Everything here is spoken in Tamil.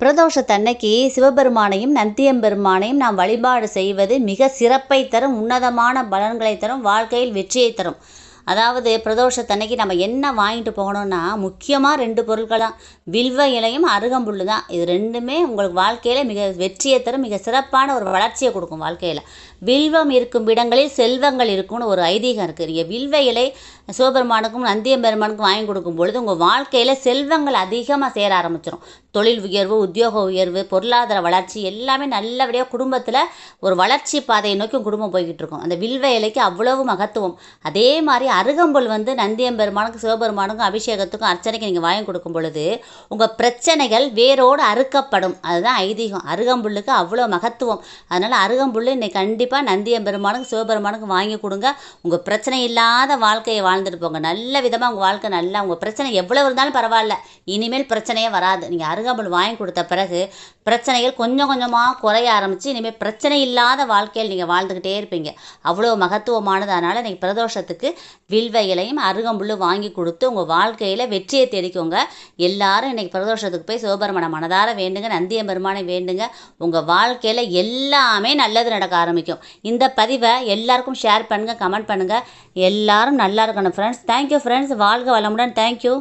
பிரதோஷத்தன்னைக்கு சிவபெருமானையும் நந்தியம்பெருமானையும் நாம் வழிபாடு செய்வது மிக சிறப்பை தரும் உன்னதமான பலன்களை தரும் வாழ்க்கையில் வெற்றியை தரும். அதாவது பிரதோஷத்தன்னைக்கு நம்ம என்ன வாங்கிட்டு போகணும்னா முக்கியமாக ரெண்டு பொருட்கள் தான். வில்வ இலையும் அருகம்புல் தான். இது ரெண்டுமே உங்களுக்கு வாழ்க்கையில் மிக வெற்றியை தரும் மிக சிறப்பான ஒரு வளர்ச்சியை கொடுக்கும் வாழ்க்கையில். வில்வம் இருக்கும் இடங்களில் செல்வங்கள் இருக்கும்னு ஒரு ஐதீகம் இருக்குது நீங்கள் வில்வ இலை சிவபெருமானுக்கும் நந்தியம்பெருமானுக்கும் வாங்கி கொடுக்கும் பொழுது உங்கள் வாழ்க்கையில் செல்வங்கள் அதிகமாக சேர ஆரம்பிச்சிடும் தொழில் உயர்வு உத்தியோக உயர்வு பொருளாதார வளர்ச்சி எல்லாமே நல்லபடியாக குடும்பத்தில் ஒரு வளர்ச்சி பாதையை நோக்கி குடும்பம் போய்கிட்டு இருக்கும். அந்த வில்வ இலைக்கு அவ்வளவு மகத்துவம். அதே மாதிரி அருகம்புல் வந்து நந்தியம்பெருமானுக்கும் சிவபெருமானுக்கும் அபிஷேகத்துக்கும் அர்ச்சனைக்கு நீங்கள் வாங்கி கொடுக்கும் பொழுது உங்கள் பிரச்சனைகள் வேரோடு அறுக்கப்படும். அதுதான் ஐதீகம். அருகம்புல்லுக்கு அவ்வளோ மகத்துவம். அதனால் அருகம்புல் இன்னைக்கு கண்டிப்பாக நந்தியம்பெருமானுக்கும் சிவபெருமானுக்கும் வாங்கி கொடுங்க. உங்கள் பிரச்சனை இல்லாத வாழ்க்கையை வாழ்ந்துட்டு போங்க. நல்ல விதமாக உங்கள் வாழ்க்கை நல்லா உங்கள் பிரச்சனை எவ்வளவு இருந்தாலும் பரவாயில்ல. இனிமேல் பிரச்சனையே வராது. நீங்கள் அருகம்புல் வாங்கி கொடுத்த பிறகு பிரச்சனைகள் கொஞ்சம் கொஞ்சமாக குறைய ஆரம்பித்து இனிமேல் பிரச்சனை இல்லாத வாழ்க்கையில் நீங்கள் வாழ்ந்துக்கிட்டே இருப்பீங்க. அவ்வளோ மகத்துவமானது. அதனால் நீங்கள் பிரதோஷத்துக்கு வில்வ இலையும் அருகம்புல்லு வாங்கி கொடுத்து உங்கள் வாழ்க்கையில் வெற்றியை தேடிக்கோங்க. எல்லாரும் இன்றைக்கி பிரதோஷத்துக்கு போய் சிவபெருமனை மனதார வேண்டுங்க நந்திய பெருமானை வேண்டுங்க. உங்கள் வாழ்க்கையில் எல்லாமே நல்லது நடக்க ஆரம்பிக்கும். இந்த பதிவை எல்லாருக்கும் ஷேர் பண்ணுங்கள் கமெண்ட் பண்ணுங்கள் எல்லாரும் நல்லா இருக்கணும் ஃப்ரெண்ட்ஸ் தேங்க்யூ ஃப்ரெண்ட்ஸ் வாழ்க வளமுடன். தேங்க்யூ